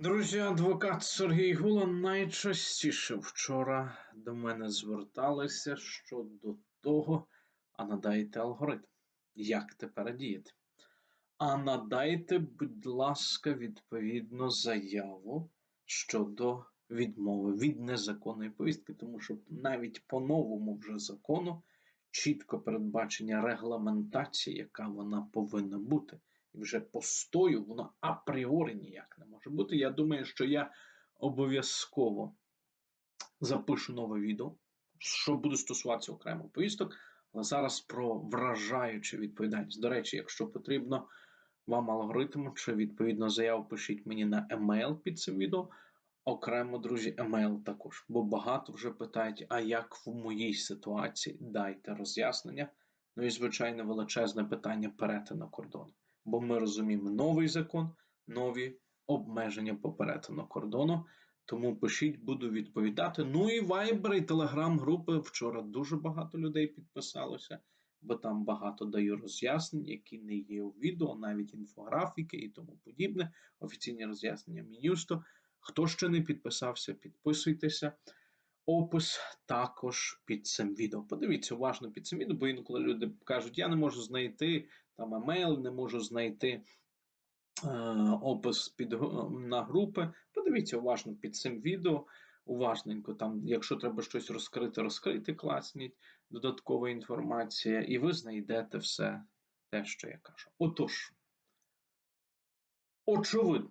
Друзі, адвокат Сергій Гула найчастіше вчора до мене зверталися щодо того, а надайте алгоритм. Як тепер діяти? А надайте, будь ласка, відповідно заяву щодо відмови від незаконної повістки, тому що навіть по новому вже закону чітко передбачення регламентації, яка вона повинна бути. Вже постою воно апріорі ніяк не може бути. Я думаю, що я обов'язково запишу нове відео, що буде стосуватися окремо повісток, але зараз про вражаючу відповідальність. До речі, якщо потрібно вам алгоритм чи відповідно заяву, пишіть мені на емейл під цим відео. Окремо, друзі, емейл також, бо багато вже питають, а як в моїй ситуації дайте роз'яснення. Ну і звичайно величезне питання перетину кордону бо ми розуміємо новий закон, нові обмеження по перетину кордону. Тому пишіть, буду відповідати. Ну і вайбер, і телеграм-групи. Вчора дуже багато людей підписалося, бо там багато даю роз'яснень, які не є у відео, навіть інфографіки і тому подібне. Офіційні роз'яснення Мінюсту. Хто ще не підписався, підписуйтеся. Опис також під цим відео. Подивіться уважно під цим відео, бо інколи люди кажуть, я не можу знайти там емейл, не можу знайти е, опис під, на групи. Подивіться уважно під цим відео. Уважненько, там, якщо треба щось розкрити, розкрити, класніть додаткова інформація, і ви знайдете все те, що я кажу. Отож, очевидно,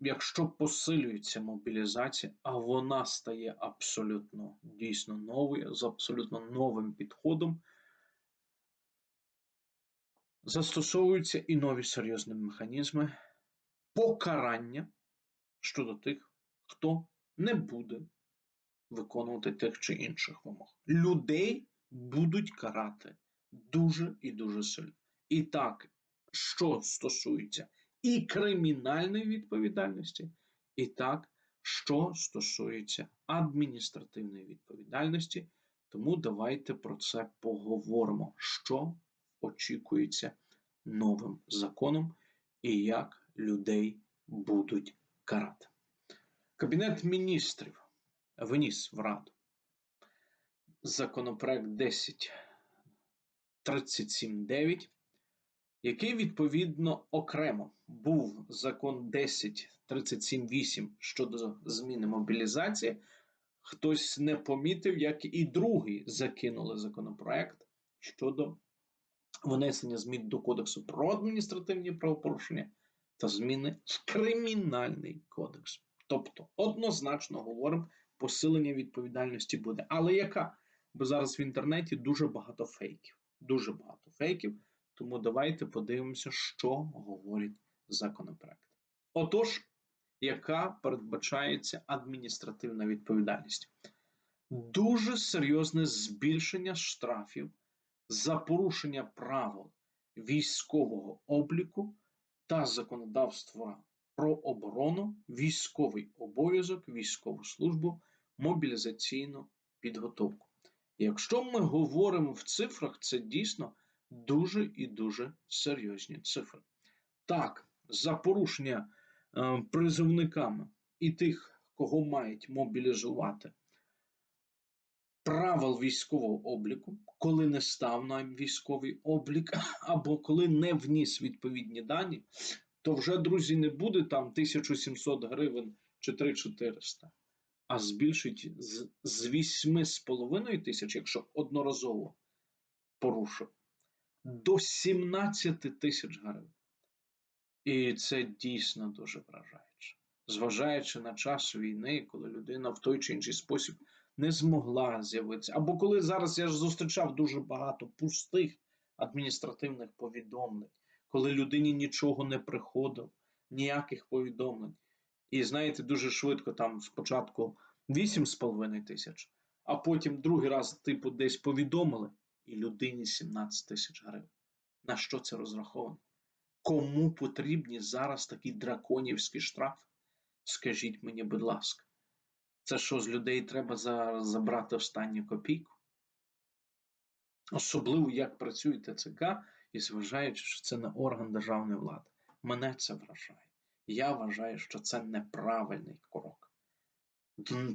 якщо посилюється мобілізація, а вона стає абсолютно дійсно новою, з абсолютно новим підходом, застосовуються і нові серйозні механізми покарання щодо тих, хто не буде виконувати тих чи інших вимог. Людей будуть карати дуже і дуже сильно. І так, що стосується і кримінальної відповідальності, і так, що стосується адміністративної відповідальності. Тому давайте про це поговоримо, що очікується новим законом і як людей будуть карати. Кабінет міністрів виніс в Раду законопроект 10.37.9, який відповідно окремо був закон 10.37.8 щодо зміни мобілізації. Хтось не помітив, як і другий закинули законопроект щодо внесення змін до Кодексу про адміністративні правопорушення та зміни в Кримінальний кодекс. Тобто, однозначно говоримо, посилення відповідальності буде. Але яка? Бо зараз в інтернеті дуже багато фейків. Дуже багато фейків. Тому давайте подивимося, що говорить законопроект. Отож, яка передбачається адміністративна відповідальність? Дуже серйозне збільшення штрафів за порушення правил військового обліку та законодавства про оборону, військовий обов'язок, військову службу, мобілізаційну підготовку. Якщо ми говоримо в цифрах, це дійсно дуже і дуже серйозні цифри. Так, за порушення е, призовниками і тих, кого мають мобілізувати правил військового обліку, коли не став на військовий облік, або коли не вніс відповідні дані, то вже, друзі, не буде там 1700 гривень чи 3400, а збільшить з, з 8,5 тисяч, якщо одноразово порушив, до 17 тисяч гривень. І це дійсно дуже вражаюче. Зважаючи на час війни, коли людина в той чи інший спосіб не змогла з'явитися. Або коли зараз я ж зустрічав дуже багато пустих адміністративних повідомлень, коли людині нічого не приходило, ніяких повідомлень. І знаєте, дуже швидко там спочатку 8,5 тисяч, а потім другий раз, типу, десь повідомили, і людині 17 тисяч гривень. На що це розраховано? Кому потрібні зараз такі драконівські штрафи? Скажіть мені, будь ласка. Це що з людей треба забрати останню копійку? Особливо як працює ТЦК і зважаючи, що це не орган державної влади. Мене це вражає. Я вважаю, що це неправильний крок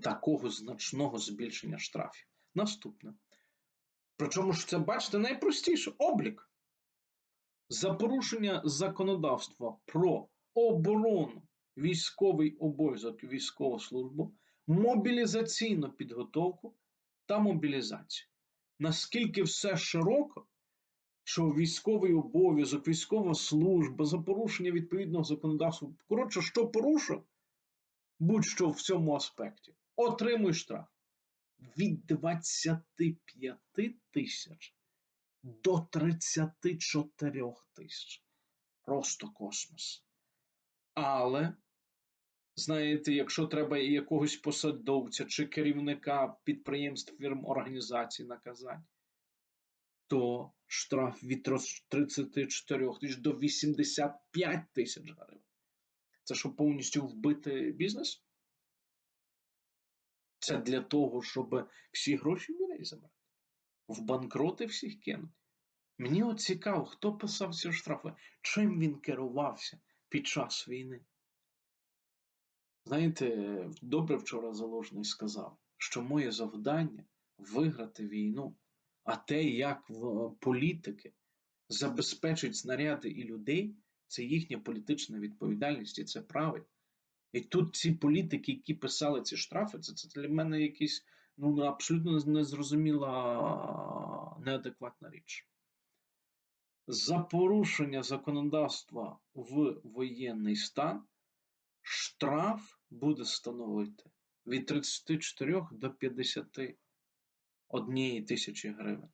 такого значного збільшення штрафів. Наступне. Причому ж це, бачите, найпростіше облік. За порушення законодавства про оборону, військовий обов'язок і військову службу, мобілізаційну підготовку та мобілізацію. Наскільки все широко, що військовий обов'язок, військова служба за порушення відповідного законодавства, коротше, що порушив, будь-що в цьому аспекті, отримуй штраф від 25 тисяч до 34 тисяч. Просто космос. Але, знаєте, якщо треба якогось посадовця чи керівника підприємств, фірм, організацій наказати, то штраф від 34 тисяч до 85 тисяч гривень. Це щоб повністю вбити бізнес? Це для того, щоб всі гроші в людей забрати. В банкроти всіх кинуть. Мені от цікаво, хто писав ці штрафи, чим він керувався під час війни. Знаєте, добре вчора Заложний сказав, що моє завдання виграти війну, а те, як в політики забезпечить снаряди і людей, це їхня політична відповідальність, і це правильно. І тут ці політики, які писали ці штрафи, це, це для мене якийсь ну, абсолютно незрозуміла неадекватна річ. За порушення законодавства в воєнний стан штраф буде становити від 34 до 51 тисячі гривень,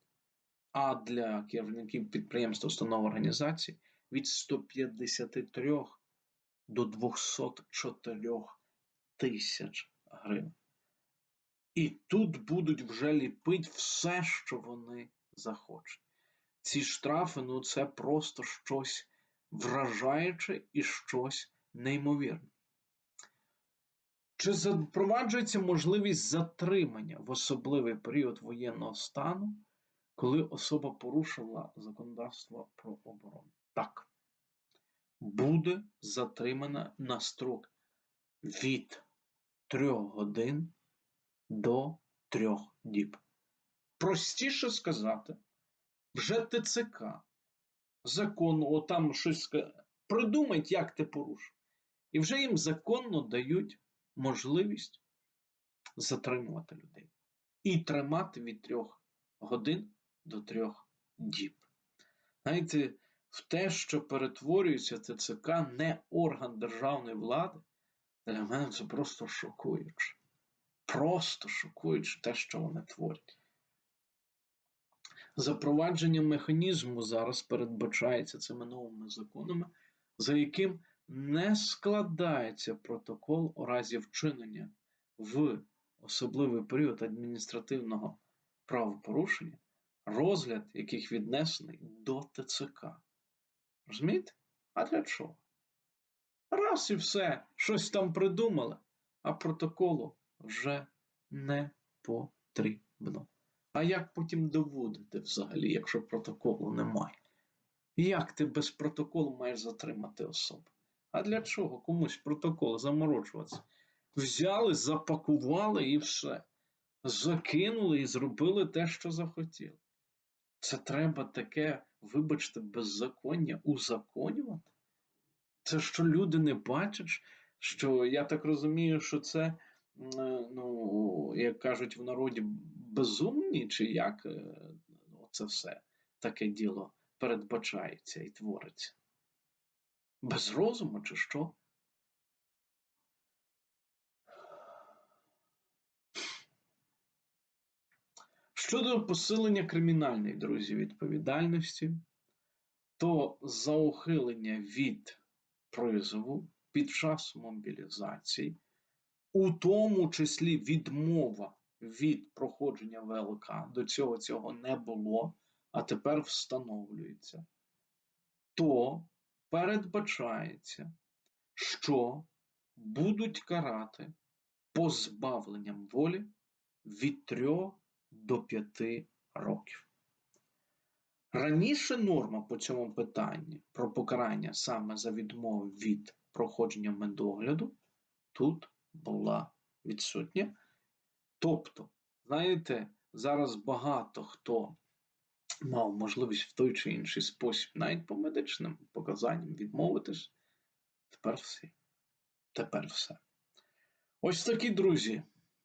а для керівників підприємств, установ організацій від 153 до 204 тисяч гривень. І тут будуть вже ліпити все, що вони захочуть. Ці штрафи ну це просто щось вражаюче і щось неймовірне. Чи запроваджується можливість затримання в особливий період воєнного стану, коли особа порушила законодавство про оборону? Так буде затримана на строк від 3 годин до 3 діб. Простіше сказати, вже ТЦК законно, отам щось придумають, як ти порушив. І вже їм законно дають можливість затримувати людей і тримати від 3 годин до 3 діб. Знаєте, в те, що перетворюється ТЦК не орган державної влади, для мене це просто шокуюче. Просто шокуюче те, що вони творять. Запровадження механізму зараз передбачається цими новими законами, за яким не складається протокол у разі вчинення в особливий період адміністративного правопорушення, розгляд яких віднесений до ТЦК. Розумієте? А для чого? Раз і все, щось там придумали, а протоколу вже не потрібно. А як потім доводити взагалі, якщо протоколу немає? Як ти без протоколу маєш затримати особу? А для чого комусь протокол заморочуватися? Взяли, запакували і все. Закинули і зробили те, що захотіли. Це треба таке, вибачте, беззаконня узаконювати? Це що люди не бачать, що я так розумію, що це, е, ну, як кажуть в народі, безумні, чи як е, це все таке діло передбачається і твориться? Без розуму, чи що? Щодо посилення кримінальної, друзі, відповідальності, то за ухилення від призову під час мобілізації, у тому числі відмова від проходження ВЛК, до цього цього не було, а тепер встановлюється, то передбачається, що будуть карати позбавленням волі від 3 до 5 років. Раніше норма по цьому питанні про покарання саме за відмову від проходження медогляду тут була відсутня. Тобто, знаєте, зараз багато хто мав можливість в той чи інший спосіб, навіть по медичним показанням, відмовитись. Тепер все. Тепер все. Ось такі друзі.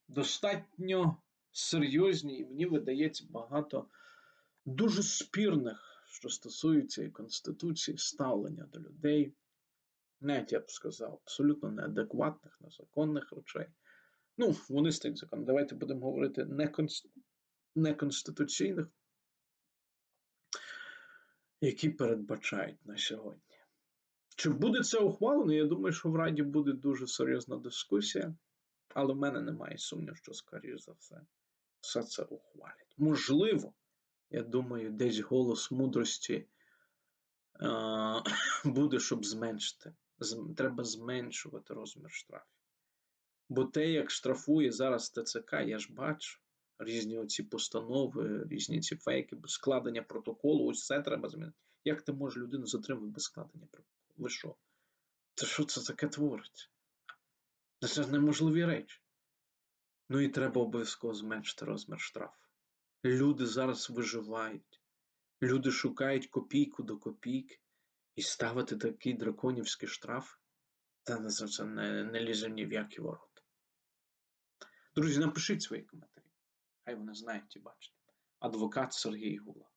Достатньо серйозні, і мені видається багато дуже спірних, що стосується і Конституції, ставлення до людей, навіть я б сказав, абсолютно неадекватних, незаконних речей. Ну, вони стають законом. Давайте будемо говорити неконс... неконституційних, які передбачають на сьогодні. Чи буде це ухвалено? Я думаю, що в Раді буде дуже серйозна дискусія, але в мене немає сумніву, що, скоріш за все, все це ухвалять. Можливо, я думаю, десь голос мудрості е- буде, щоб зменшити. Треба зменшувати розмір штрафів. Бо те, як штрафує зараз ТЦК, я ж бачу різні оці постанови, різні ці фейки, складення протоколу, ось це треба змінити. Як ти можеш людину затримати без складення протоколу? Ви що? Це що це таке твориться? Це неможливі речі. Ну і треба обов'язково зменшити розмір штрафу. Люди зараз виживають. Люди шукають копійку до копійки і ставити такий драконівський штраф. Та це не, не лізе ні в які ворота. Друзі, напишіть свої коментарі. Хай вони знають і бачать. Адвокат Сергій Гула.